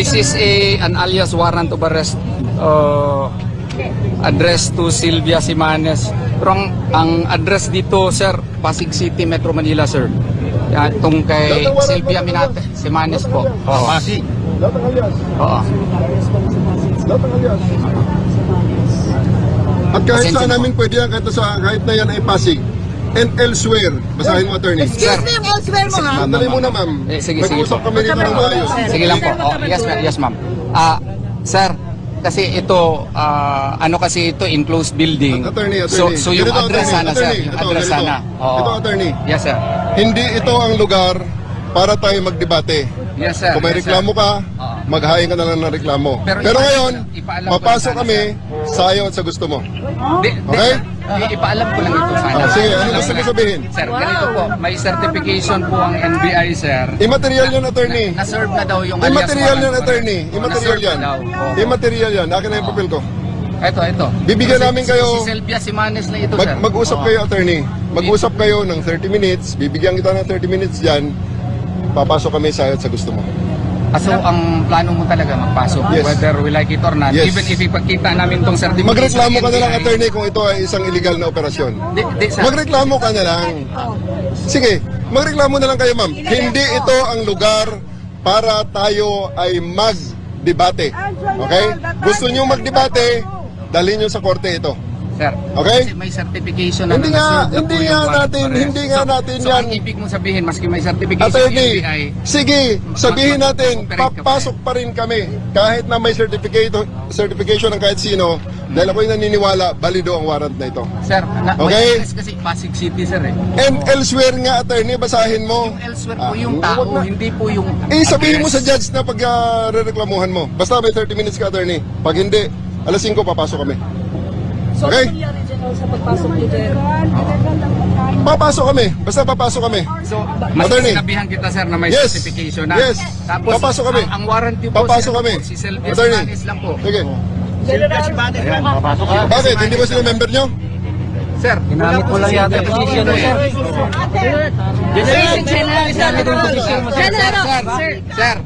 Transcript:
This is a an alias warrant of arrest uh, address to Silvia Simanes. Pero ang, ang address dito, sir, Pasig City, Metro Manila, sir. Yan, itong kay Silvia Minate, Simanes po. Oo. Pasig. Lahat ng alias. Oo. Lahat ng alias. At kahit saan namin pwede yan, kahit, sa, kahit na yan ay Pasig. And elsewhere, basahin mo attorney. Sir. Excuse me, yung elsewhere mo ha? Sandali muna ma'am. Eh, sige, sige Nag-usap po. kami dito ng maayos. Sige lang po. Oh, yes, ma'am. Yes, ma'am. Ah, sir, kasi ito, ah, ano kasi ito, enclosed building. Attorney, So, attorney. so yung Ganito, address attorney, sana, sir. attorney. Yung Ito, address ganito. sana. Oo. Ito, attorney. Yes, sir. Hindi ito ang lugar para tayo magdebate. Yes, sir. Kung may Yes, reklamo ka, Oo. maghahain ka na lang ng reklamo. Pero Pero, ipaalam ngayon, ko lang- ipaalam ko papasok lang sana, kami sa ayaw at sa gusto mo. Di, di, Okay? sir. I- ipaalam ko lang ito sana. Oh, sige, ano Ipaalam gusto ko mo lang. sabihin? Sir, ganito po. May certification po ang NBI, sir. Immaterial yan, attorney. Na-serve na daw yung alias Immaterial warrant. attorney. Immaterial Na-serve yan. na daw. Oo. Immaterial yan. Akin na yung papel ko. Ito, ito. Bibigyan Si- namin si- kayo- Si Sylvia Simanes na ito, sir. Mag, mag-usap Oo. kayo, attorney. Mag-usap kayo ng 30 minutes. Bibigyan kita ng 30 minutes dyan. Papasok kami sa sa gusto mo. Ah, so, ang plano mo talaga magpasok, Yes. whether we like it or not, Yes. even if ipagkita namin tong certification. Magreklamo ka na lang, NBI, attorney, kung ito ay isang illegal na operasyon. Di, di, sir. Magreklamo ka na lang. Sige, magreklamo na lang kayo, ma'am. Hindi ito ang lugar para tayo ay mag-debate. Okay? Gusto nyo mag-debate, dalhin nyo sa korte ito. Sir, Okay? kasi may certification na Hindi nga, na hindi nga natin- of arrest. hindi nga So- natin so, yan- ang ibig mong sabihin, maski may certification Attorney, NBI, sige, sabihin natin, papasok pa rin kami. Kahit na may certificate, certification ng kahit sino, dahil ako'y naniniwala, balido ang warrant na ito. sir, na, Okay. may address kasi Pasig City, sir eh. And elsewhere nga, attorney, basahin mo. Yung elsewhere Ah, po yung tao, hindi po yung Eh, sabihin mo sa judge na pag uh, reklamuhan mo. Basta may 30 minutes ka, attorney. Pag hindi, alas 5 papasok kami. So, Okay. nangyari dyan sa pagpasok ni Jen? Papasok kami. Basta papasok kami. So, mas Attorney. sinabihan kita sir na may Yes. certification na. Yes. Tapos, Papasok kami. Ang, ang warranty po, Papasok sir, kami. po, si Sylvia Attorney. Lang po. Sige. General, Bakit? Hindi ba sila member nyo? Sir, ginamit mo lang yata position mo, sir. General, General, General, Sir, sir, sir,